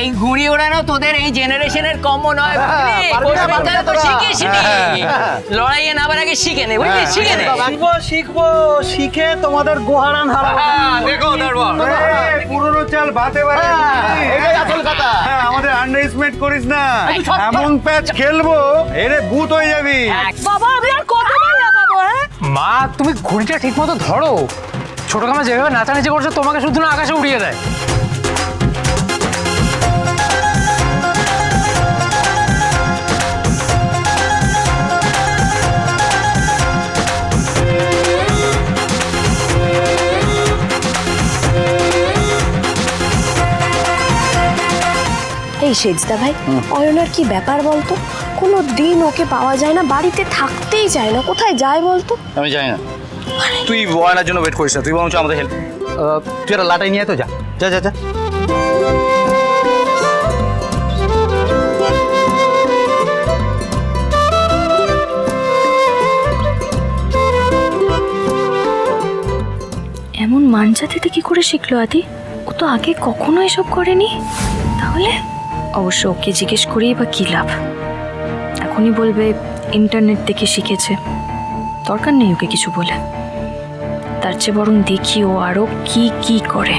এই ঘুড়ি ওড়ানো তোদের এই জেনারেশনের কম্ম নয় হ্যাঁ, তো। শিখিস হ্যাঁ। লড়াইয়ে নামার আগে শিখে নে বুঝলি? শিখে নে। শিখব শিখব শিখে তোমাদের গোহারান হারাবো। দেখো পুরনো চাল ভাতে পারে এটাই আসল কথা। হ্যাঁ আমাদের আন্ডার এস্টিমেট করিস না। এমন প্যাচ খেলব এরে ভূত হয়ে যাবি। বাবা আমি আর হ্যাঁ? মা তুমি ঘুড়িটা ঠিক মতো ধরো। ছোট কামা যেভাবে নাচানাচি করছ তোমাকে শুধু না আকাশে উড়িয়ে দেয়। সেজদা ভাই? অয়নার কি ব্যাপার বলতো? কোনো দিন ওকে পাওয়া যায় না বাড়িতে থাকতেই চায় না। কোথায় যায় বলতো? আমি জানি না। তুই বয়নার জন্য ওয়েট করিস না তুই বরঞ্চ আমাদের হেল্প তুই একটা লাটাই নিয়ে তো যা। যা যা যা। এমন মাঞ্জা দিতে কি করে শিখলো আদি? ও তো আগে কখনো এসব করেনি। তাহলে? অবশ্য ওকে জিজ্ঞেস করেই বা কী লাভ এখনই বলবে ইন্টারনেট দেখে শিখেছে দরকার নেই ওকে কিছু বলে তার চেয়ে বরং দেখি ও আরও কি কি করে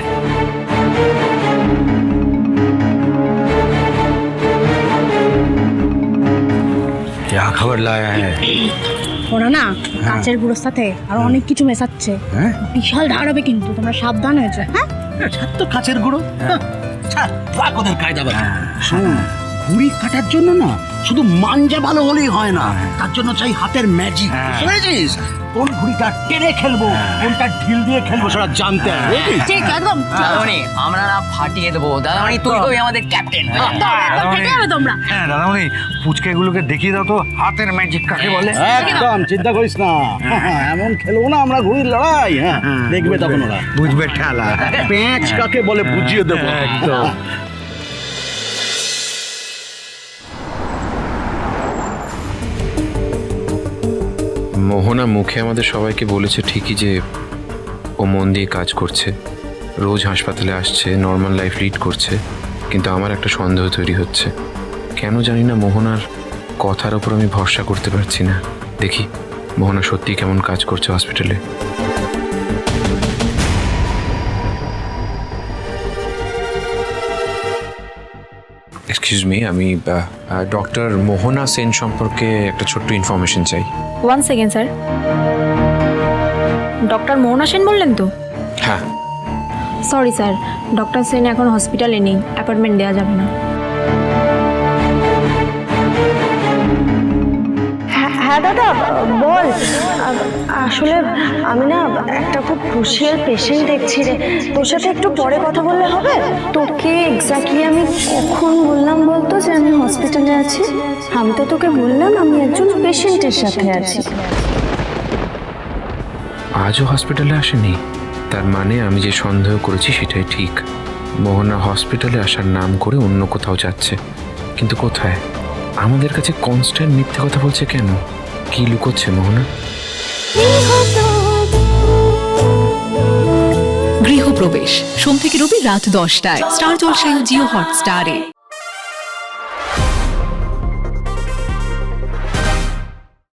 क्या खबर लाया है ওরা না কাঁচের গুঁড়োর সাথে আরো অনেক কিছু মেশাচ্ছে বিশাল ধার হবে কিন্তু তোমরা সাবধান হয়েছে হ্যাঁ তো কাছের গুঁড়ো ছাড় রাখ ওদের কায়দা বাজা শোন ঘুড়ি কাটার জন্য না শুধু মাঞ্জা ভালো হলেই হয় না তার জন্য চাই হাতের ম্যাজিক বুঝেছিস কোন ঘুড়িটা টেনে খেলব কোনটা ঢিল দিয়ে খেলব সেটা জানতে হবে ঠিক একদম। দাদামণি আমরা না ফাটিয়ে দেবো। দাদামণি তুই হবি আমাদের ক্যাপ্টেন তোমরা। হ্যাঁ দাদামণি পুচকেগুলোকে দেখিয়ে দাও তো হাতের ম্যাজিক কাকে বলে? একদম চিন্তা করিস না। এমন খেলব না আমরা ঘুড়ির লড়াই। হ্যাঁ দেখবে তখন ওরা। বুঝবে। ঠেলা। প্যাঁচ কাকে বলে বুঝিয়ে দেবো। একদম। মোহনা মুখে আমাদের সবাইকে বলেছে ঠিকই যে ও মন দিয়ে কাজ করছে। রোজ হাসপাতালে আসছে নর্মাল লাইফ লিড করছে, কিন্তু আমার একটা সন্দেহ তৈরি হচ্ছে। কেন জানি না মোহনার কথার ওপর আমি ভরসা করতে পারছি না। দেখি, মোহনা সত্যি কেমন কাজ করছে হসপিটালে এক্সকিউজ মি আমি ডক্টর মোহনা সেন সম্পর্কে একটা ছোট্ট ইনফরমেশন চাই। One second sir doctor Mohana Sen বললেন তো? হ্যাঁ। সরি স্যার ডক্টর সেন এখন হসপিটালে নেই অ্যাপার্টমেন্ট দেওয়া যাবে না। হ্যাঁ দাদা, বল। আসলে আমি না একটা খুব ক্রুশিয়াল পেশেন্ট দেখছি রে। তোর সাথে একটু পরে কথা বললে হবে? তোকে এক্স্যাক্টলি আমি কখন বললাম বলতো যে আমি হসপিটালে আছি? আমি তো তোকে বললাম আমি একজন পেশেন্টের সাথে আছি। আজও হসপিটালে আসেনি? তার মানে আমি যে সন্দেহ করেছি সেটাই ঠিক। মোহনা হসপিটালে আসার নাম করে অন্য কোথাও যাচ্ছে। কিন্তু কোথায়? আমাদের কাছে কনস্ট্যান্ট মিথ্যে কথা বলছে কেন? কি লুকোচ্ছে মোহনা? গৃহপ্রবেশ। সোম থেকে রবি রাত দশটায়। স্টার জলসায় জিও হটস্টারে।